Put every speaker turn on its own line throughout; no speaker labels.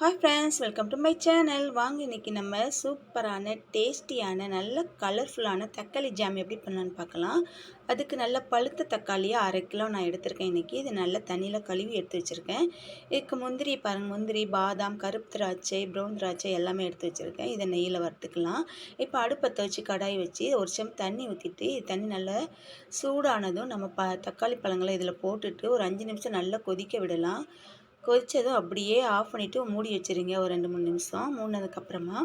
Hi friends welcome to my channel வாங்க இன்றைக்கி நம்ம சூப்பரான டேஸ்டியான நல்ல கலர்ஃபுல்லான தக்காளி ஜாம் எப்படி பண்ணலான்னு பார்க்கலாம். அதுக்கு நல்ல பழுத்த தக்காளியாக அரை கிலோ நான் எடுத்திருக்கேன் இன்றைக்கி இது நல்ல தண்ணியில் கழுவி எடுத்து வச்சுருக்கேன். இதுக்கு முந்திரி பாருங்கள் முந்திரி பாதாம் கருப்பு திராட்சை ப்ரௌன் திராட்சை எல்லாமே எடுத்து வச்சுருக்கேன். இதை நெய்யில் வறுத்துக்கலாம். இப்போ அடுப்பத்தை வச்சு கடாய் வச்சு ஒரு செம் தண்ணி ஊற்றிட்டு தண்ணி நல்லா சூடானதும் நம்ம ப தக்காளி பழங்களை இதில் போட்டுட்டு ஒரு அஞ்சு நிமிஷம் நல்லா கொதிக்க விடலாம். கொதித்ததும் அப்படியே ஆஃப் பண்ணிவிட்டு மூடி வச்சுருங்க. ஒரு ரெண்டு மூணு நிமிஷம். மூணதுக்கப்புறமா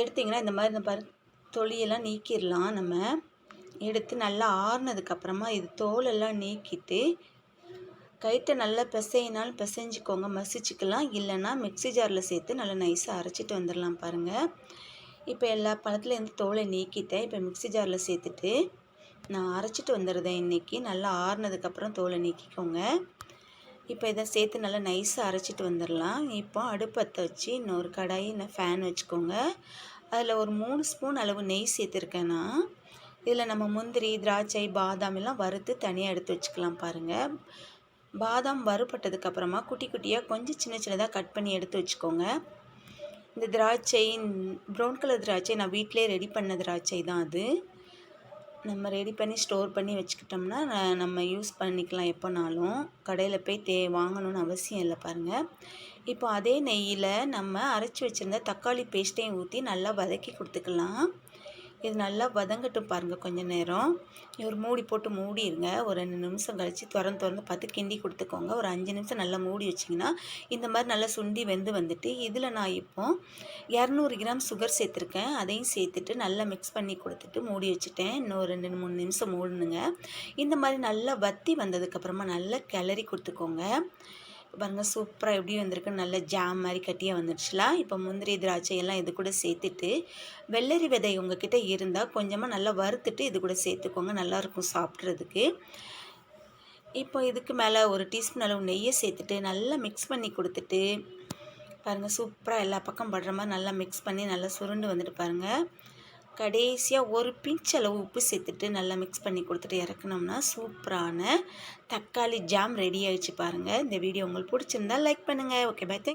எடுத்திங்கன்னா இந்த மாதிரி இந்த பாரு தொலியெல்லாம் நீக்கிடலாம் நம்ம. எடுத்து நல்லா ஆறுனதுக்கப்புறமா இது தோலெல்லாம் நீக்கிட்டு கைட்டை நல்லா பிசையினாலும் பிசைஞ்சிக்கோங்க. மசிச்சுக்கலாம். இல்லைன்னா மிக்சி ஜாரில் சேர்த்து நல்லா நைஸாக அரைச்சிட்டு வந்துடலாம் பாருங்கள் இப்போ எல்லா பழத்துலேருந்து தோலை நீக்கிட்டேன். இப்போ மிக்சி ஜாரில் சேர்த்துட்டு நான் அரைச்சிட்டு வந்துடுறேன் இன்றைக்கி நல்லா ஆறுனதுக்கப்புறம் தோலை நீக்கிக்கோங்க. இப்போ இதை சேர்த்து நல்லா நைஸாக அரைச்சிட்டு வந்துடலாம். இப்போ அடுப்பத்தை வச்சு இன்னொரு கடாயி ஃபேன் வச்சுக்கோங்க. அதில் ஒரு மூணு ஸ்பூன் அளவு நெய் சேர்த்துருக்கேன்னா இதில் நம்ம முந்திரி திராட்சை பாதாம் எல்லாம் வறுத்து தனியாக எடுத்து வச்சுக்கலாம் பாருங்கள் பாதாம் வறுப்பட்டதுக்கப்புறமா குட்டி குட்டியாக கொஞ்சம் சின்ன சின்னதாக கட் பண்ணி எடுத்து வச்சுக்கோங்க. இந்த திராட்சை ப்ரௌன் கலர் திராட்சை நான் வீட்டிலே ரெடி பண்ண திராட்சை தான் அது. நம்ம ரெடி பண்ணி ஸ்டோர் பண்ணி வச்சுக்கிட்டோம்னா நம்ம யூஸ் பண்ணிக்கலாம் எப்போனாலும். கடையில் போய் தே வாங்கணும்னு அவசியம் இல்லை பாருங்கள் இப்போ அதே நெய்யில் நம்ம அரைச்சி வச்சுருந்த தக்காளி பேஸ்ட்டையும் ஊற்றி நல்லா வதக்கி கொடுத்துக்கலாம். இது நல்லா வதங்கட்டும் பாருங்கள் கொஞ்சம் நேரம். ஒரு மூடி போட்டு மூடிடுங்க ஒரு ரெண்டு நிமிஷம் கழித்து திறந்து திறந்து பார்த்து கிண்டி கொடுத்துக்கோங்க. ஒரு அஞ்சு நிமிஷம் நல்லா மூடி வச்சிங்கன்னா இந்த மாதிரி நல்லா சுண்டி வெந்து வந்துட்டு இதில் நான் இப்போ இரநூறு கிராம் சுகர் சேர்த்துருக்கேன். அதையும் சேர்த்துட்டு நல்லா மிக்ஸ் பண்ணி கொடுத்துட்டு மூடி வச்சுட்டேன். இன்னும் ரெண்டு மூணு நிமிஷம் மூடணுங்க. இந்த மாதிரி நல்லா வத்தி வந்ததுக்கப்புறமா நல்லா கிளறி கொடுத்துக்கோங்க. பாருங்கள் சூப்பராக எப்படி வந்திருக்கு. நல்ல ஜாம் மாதிரி கட்டியாக வந்துடுச்சுலாம் இப்போ முந்திரி திராட்சை எல்லாம் இது கூட சேர்த்துட்டு வெள்ளரி விதை உங்ககிட்ட இருந்தால் கொஞ்சமாக நல்லா வறுத்துட்டு இது கூட சேர்த்துக்கோங்க. நல்லாயிருக்கும் சாப்பிட்றதுக்கு. இப்போ இதுக்கு மேலே ஒரு டீஸ்பூன் அளவு நெய்யை சேர்த்துட்டு நல்லா மிக்ஸ் பண்ணி கொடுத்துட்டு பாருங்கள் சூப்பராக எல்லா பக்கம் படுற மாதிரி நல்லா மிக்ஸ் பண்ணி நல்லா சுருண்டு வந்துட்டு பாருங்கள் கடைசியாக ஒரு பிஞ்ச் அளவு உப்பு சேர்த்துட்டு நல்லா மிக்ஸ் பண்ணி கொடுத்துட்டு இறக்கணும்னா சூப்பரான தக்காளி ஜாம் ரெடி ஆகிடுச்சு பாருங்கள் இந்த வீடியோ உங்களுக்கு பிடிச்சிருந்தா லைக் பண்ணுங்கள் ஓகே பை தேங்க்